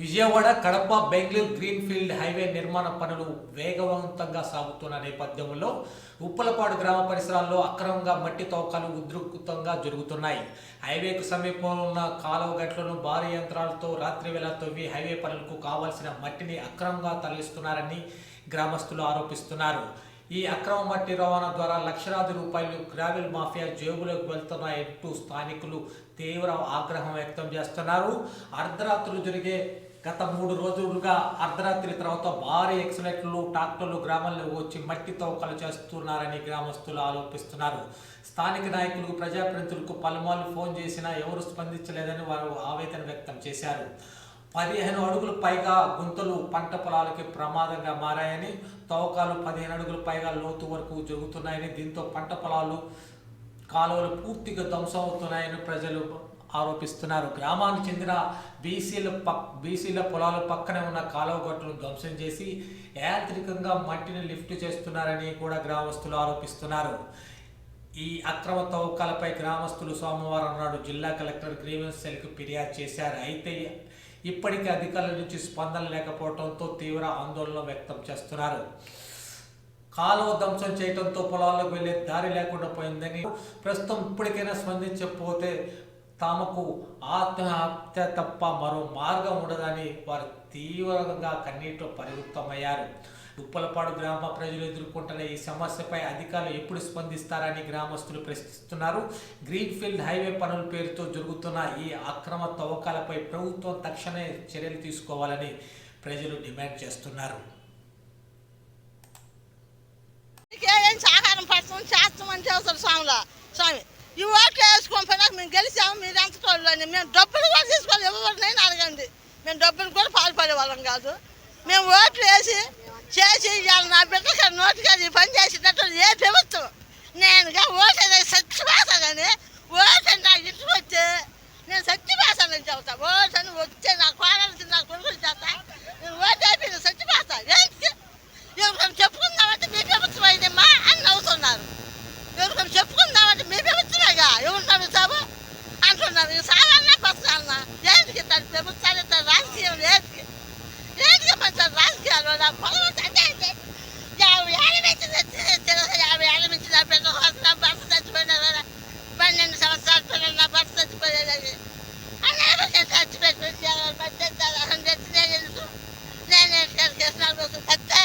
Vijayawada Kadapa Bengaluru greenfield highway నిర్మాణ పనులు వేగవంతంగా సాగుతున్న నేపథ్యంలో ఉప్పలపాడు గ్రామ పరిసరాల్లో అక్రమంగా మట్టి తవ్వకాలు ఉధృతంగా జరుగుతున్నాయి. హైవేకు సమీపంలో ఉన్న కాలువ గట్లను భారీ యంత్రాలతో రాత్రి వేళ తవ్వి హైవే పనులకు కావాల్సిన మట్టిని అక్రమంగా తరలిస్తున్నారని గ్రామస్తులు ఆరోపిస్తున్నారు. ఈ అక్రమ మట్టి రవాణా ద్వారా లక్షలాది రూపాయలు గ్రావెల్ మాఫియా జేబులోకి వెళ్తున్నాయంటూ స్థానికులు తీవ్ర ఆగ్రహం వ్యక్తం చేస్తున్నారు. అర్ధరాత్రులు జరిగే గత మూడు రోజులుగా అర్ధరాత్రి తర్వాత భారీ ఎక్సలెట్లు ట్రాక్టర్లు గ్రామంలో వచ్చి మట్టి తవ్వకాలు చేస్తున్నారని గ్రామస్తులు ఆరోపిస్తున్నారు. స్థానిక నాయకులకు ప్రజాప్రతినిధులకు పలుమార్లు ఫోన్ చేసినా ఎవరు స్పందించలేదని వారు ఆవేదన వ్యక్తం చేశారు. పదిహేను అడుగులు పైగా గుంతలు పంట పొలాలకి ప్రమాదంగా మారాయని తవ్వకాలు పదిహేను అడుగులు పైగా లోతు వరకు జరుగుతున్నాయని దీంతో పంట పొలాలు కాలువలు పూర్తిగా ధ్వంసం అవుతున్నాయని ప్రజలు ఆరోపిస్తున్నారు. గ్రామానికి చెందిన బీసీల పక్ బీసీల పొలాల పక్కనే ఉన్న కాలువ గట్టును ధ్వంసం చేసి యాంత్రికంగా మట్టిని లిఫ్ట్ చేస్తున్నారని కూడా గ్రామస్తులు ఆరోపిస్తున్నారు. ఈ అక్రమ తవ్వకాలపై గ్రామస్తులు సోమవారం నాడు జిల్లా కలెక్టర్ గ్రీవెన్స్ సెల్కు ఫిర్యాదు చేశారు. అయితే ఇప్పటికీ అధికారుల నుంచి స్పందన లేకపోవడంతో తీవ్ర ఆందోళన వ్యక్తం చేస్తున్నారు. కాలువ ధ్వంసం చేయడంతో పొలాల్లోకి వెళ్ళే దారి లేకుండా పోయిందని ప్రస్తుతం ఇప్పటికైనా స్పందించకపోతే తమకు ఆత్మహత్య తప్ప మరో మార్గం ఉండదని వారు తీవ్రంగా కన్నీటిలో పరివృత్తమయ్యారు. ఉప్పలపాడు గ్రామ ప్రజలు ఎదుర్కొంటున్న ఈ సమస్యపై అధికారులు ఎప్పుడు స్పందిస్తారని గ్రామస్తులు ప్రశ్నిస్తున్నారు. గ్రీన్ఫీల్డ్ హైవే పనుల పేరుతో జరుగుతున్న ఈ అక్రమ తవ్వకాలపై ప్రభుత్వం తక్షణమే చర్యలు తీసుకోవాలని ప్రజలు డిమాండ్ చేస్తున్నారు. చేస్తామని స్వామి. ఈ ఓట్లు వేసుకొని పోయినాక మేము గెలిచాము మీరు ఎంత తోడులోని మేము డబ్బులు కూడా తీసుకోవాలి ఎవరినైనా అడగండి. మేము డబ్బులు కూడా పాల్పడే వాళ్ళం కాదు. మేము ఓట్లు వేసి చేసి ఇవాళ నా బిడ్డకి నోటికి ఈ పని చేసేటట్టు ఏ ప్రభుత్వం నేనుగా ఓటు అనేది సత్యభాష కానీ ఓటు అని నా ఇంటికి వచ్చి నేను సత్యపాసానని చెబుతా. ఓటు అని వచ్చే నా కోడలు నా కొడుకులు చేస్తా నేను ఓటు అయిపోయింది కృష్ణాల కోసం చస్తే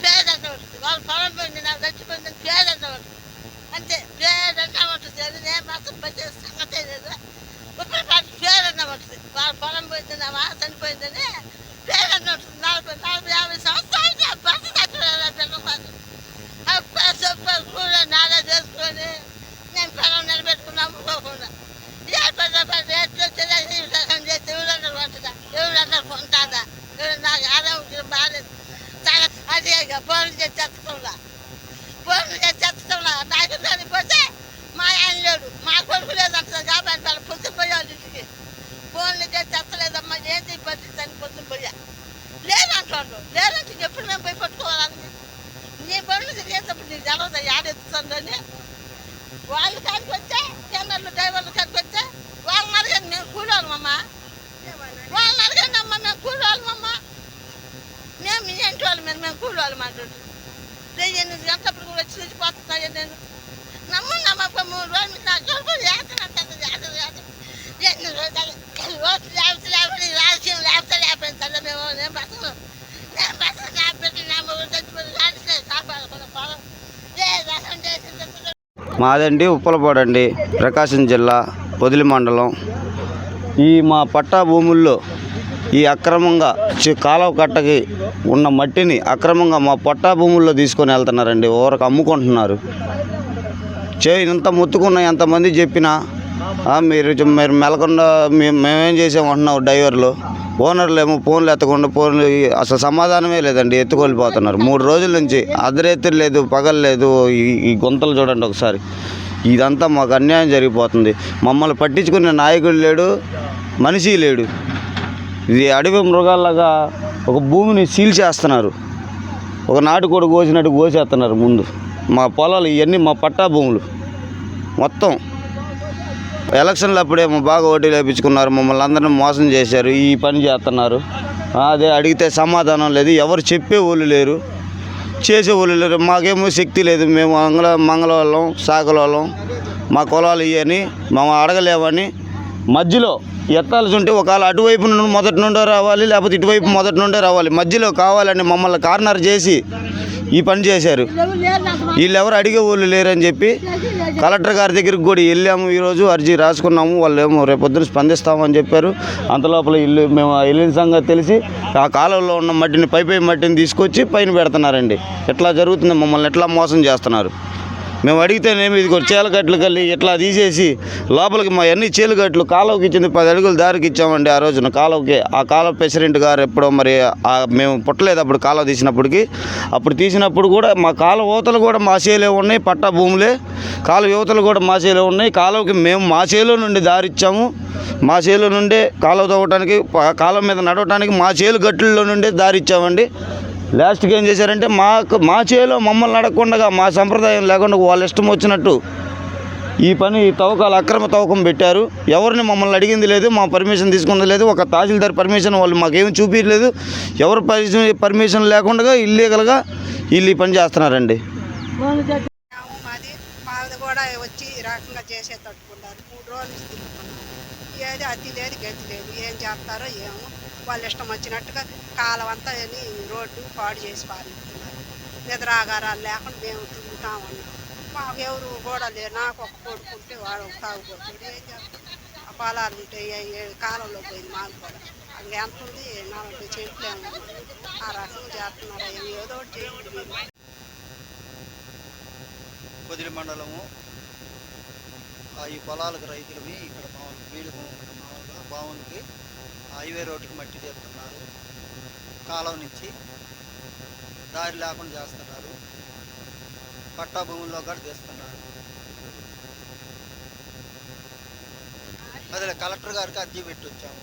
పేదంట ఉంటుంది వాళ్ళ పొలం పోయింది నాకు చచ్చిపోయింది పేదంట ఉంటుంది అంతే పేదంట ఉంటుంది అది నేను మాత్రం పచ్చే సంగతే లేదు ఇప్పుడు పాటు పేదంట ఉంటుంది వాళ్ళ పొలం పోయింది నా మా చనిపోయిందని పేదంట ఉంటుంది నలభై నలభై యాభై సంవత్సరాలు నా భర్త చచ్చిపోయాను పిల్లల కోసం చెప్పారు కూడా నాలా చేసుకొని నేను పొలం నిలబెట్టుకుని అమ్ముకోకుండా ఏ పెద్ద పెద్ద రేట్లు వచ్చేది సగం చేస్తే ఎవరన్నా కొంటుందా ఎవరన్నా కొంటాదా ఎవరు నాకు ఆరోగ్యం బాగాలేదు చాలా అది ఫోన్లు చేసి చెత్తకుండా ఫోన్లు చేసి చెత్తకుండా నాకు దాన్ని పోతే మా ఆయన లేడు మా కొడుకు లేదు అంటారు కాబట్టి వాళ్ళు పొద్దున పోయాలి ఇంటికి ఫోన్లు చేసి చెత్తలేదమ్మా ఏంటి పరిస్థితి అని పొద్దున పోయా లేదంటాడు లేదంటే ఎప్పుడు మేము పోయి పట్టుకోవాలని నీ బండ్లు తిరిగేటప్పుడు నీకు తెలవదు యాడెత్తుతుందని వాళ్ళు కాడికి వచ్చే టెండర్లు డ్రైవర్లు కాడికి వచ్చే వాళ్ళని అడగండి మేము కూడాలమ్మ వాళ్ళని అడగండి అమ్మ మేము కూడాలమ్మ మేము మీ ఇంటి వాళ్ళు మేము మేము కూడాలి కూడా వచ్చి నేను నమ్ము నమ్మక మూడు రోజులు నా కొడుకు చేస్తున్నట్టు చేస్తుంది ఎన్ని రోజులు లేకపోతే లేకపోతే రాజకీయం లేకపోతే తల్లి మేము నేను బతకను నేను బతకను నా బిడ్డ నా చచ్చిపోయి కాపాడుకున్న పొలం మాదండి ఉప్పలపాడండి ప్రకాశం జిల్లా పొదిలి మండలం ఈ మా పట్టా భూముల్లో ఈ అక్రమంగా వచ్చి కాలువ కట్టకి ఉన్న మట్టిని అక్రమంగా మా పట్టా భూముల్లో తీసుకొని వెళ్తున్నారండి. ఊరకు అమ్ముకుంటున్నారు. చే ఇంత ముత్తుకున్న ఎంతమంది చెప్పినా మీరు మీరు మెలకుండా మేము మేమేం చేసామంటున్నావు డ్రైవర్లు? ఓనర్లు ఏమో ఫోన్లు ఎత్తకుండా ఫోన్లు అసలు సమాధానమే లేదండి ఎత్తుకొలిపోతున్నారు మూడు రోజుల నుంచి అర్ధరేత్రి లేదు పగలు లేదు ఈ ఈ గుంతలు చూడండి ఒకసారి. ఇదంతా మాకు అన్యాయం జరిగిపోతుంది. మమ్మల్ని పట్టించుకునే నాయకుడు లేడు మనిషి లేడు. ఇది అడవి మృగాల్లాగా ఒక భూమిని సీల్ చేస్తున్నారు. ఒక నాటుకోడి కోసినట్టు కోసేస్తున్నారు ముందు. మా పొలాలు ఇవన్నీ మా పట్టా భూములు. మొత్తం. ఎలక్షన్లు అప్పుడేమో బాగా ఓటు వేయించుకున్నారు మమ్మల్ని అందరినీ మోసం చేశారు. ఈ పని చేస్తున్నారు. అదే అడిగితే సమాధానం లేదు. ఎవరు చెప్పే వాళ్ళు లేరు. చేసే వాళ్ళు లేరు. మాకేమో శక్తి లేదు. మేము మంగళ మంగళవాళ్ళం సాగలవాళ్ళం మా కులాలు ఇవని మేము అడగలేమని మధ్యలో ఎత్తాల్సి ఉంటే ఒకవేళ అటువైపు నుండి మొదటి నుండే రావాలి లేకపోతే ఇటువైపు మొదటి నుండే రావాలి. మధ్యలో కావాలని మమ్మల్ని కార్నర్ చేసి ఈ పని చేశారు. వీళ్ళు ఎవరు అడిగే వాళ్ళు లేరని చెప్పి కలెక్టర్ గారి దగ్గరికి కూడా వెళ్ళాము ఈరోజు అర్జీ రాసుకున్నాము. వాళ్ళు ఏమో రేపొద్దున స్పందిస్తామని చెప్పారు. అంతలోపల ఇల్లు మేము వెళ్ళిన సంగతి తెలిసి ఆ కాలంలో ఉన్న మట్టిని పై పై మట్టిని తీసుకొచ్చి పైన పెడుతున్నారండి. ఎట్లా జరుగుతుంది మమ్మల్ని ఎట్లా మోసం చేస్తున్నారు? మేము అడిగితేనేమి ఇది చీలగట్లు కల్లి ఇట్లా తీసేసి లోపలికి మా అన్ని చీలగట్లు కాలువకి ఇచ్చింది పది అడుగులు దారికి ఇచ్చామండి ఆ రోజున కాలువకి. ఆ కాలువ ప్రెసిడెంట్ గారు ఎప్పుడో మరి మేము పుట్టలేదు అప్పుడు కాలువ తీసినప్పటికి. అప్పుడు తీసినప్పుడు కూడా మా కాలువ యువతలు కూడా మా చేలే ఉన్నాయి పట్టా భూములే. కాలువ యువతలు కూడా మా చేలే ఉన్నాయి. కాలువకి మేము మా చేలో నుండి దారిచ్చాము మా చేలో నుండే కాలువ తవ్వటానికి కాలువ మీద నడవటానికి మా చేలు గట్టుల్లో నుండే దారి ఇచ్చామండి. లాస్ట్కి ఏం చేశారంటే మాకు మా చేలో మమ్మల్ని అడగకుండా మా సంప్రదాయం లేకుండా వాళ్ళ ఇష్టం వచ్చినట్టు ఈ పని ఈ తవ్వకాలు అక్రమ తవ్వకం పెట్టారు. ఎవరిని మమ్మల్ని అడిగింది లేదు మా పర్మిషన్ తీసుకున్నది లేదు ఒక తహసీల్దార్ పర్మిషన్ వాళ్ళు మాకేం చూపించలేదు ఎవరు పర్మిషన్ పర్మిషన్ లేకుండా ఇల్లీగల్గా వీళ్ళు ఈ పని చేస్తున్నారండి. కూడా వచ్చి రకంగా చేసే తట్టుకున్నారు మూడు రోజులు ఏది అతి లేదు గతి లేదు. ఏం చేస్తారో ఏమో. వాళ్ళు ఇష్టం వచ్చినట్టుగా కాలం అంతా అని రోడ్డు పాడు చేసి పారిస్తున్నారు నిద్రాగారాలు లేకుండా మేము తిరుగుతామన్నాం మాకు ఎవరు కూడా లేరు నాకు ఒక కొడుకుంటే వాడు ఒక ఏం చేస్తాం? ఆ పొలాలు ఉంటాయి కాలంలో పోయింది మాకు కూడా. అది ఎంత ఉంది? నాలుగు చెట్లేము ఆ రకం చేస్తున్నారు. ఏమి ఏదో ఒకటి చేయండి మీరు. పొదిలి మండలము ఈ పొలాలకు రైతులవి ఇక్కడ బాగుంది వీళ్ళు మామూలుగా బావులకి హైవే రోడ్డుకి మట్టి తీస్తున్నారు కాలం నుంచి దారి లేకుండా చేస్తున్నారు. పట్టా భూముల్లో కూడా తీస్తున్నారు అదే కలెక్టర్ గారికి అర్జీ పెట్టి వచ్చాము.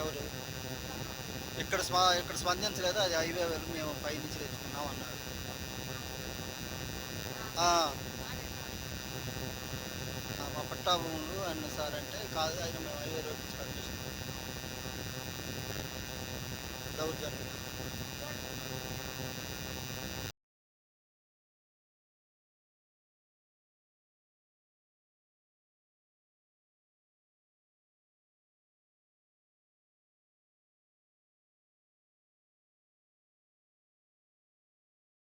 ఎవరు? ఇక్కడ స్పా ఇక్కడ స్పందించలేదు. అది హైవే వెళ్ళి మేము పైనుంచి తెచ్చుకున్నాం అన్నారు. ఆ. ఆ, అన్న సార్ అంటే కాదు ఆయన మేము హైవే రోడ్ నుంచి డౌట్ దౌర్జన్యం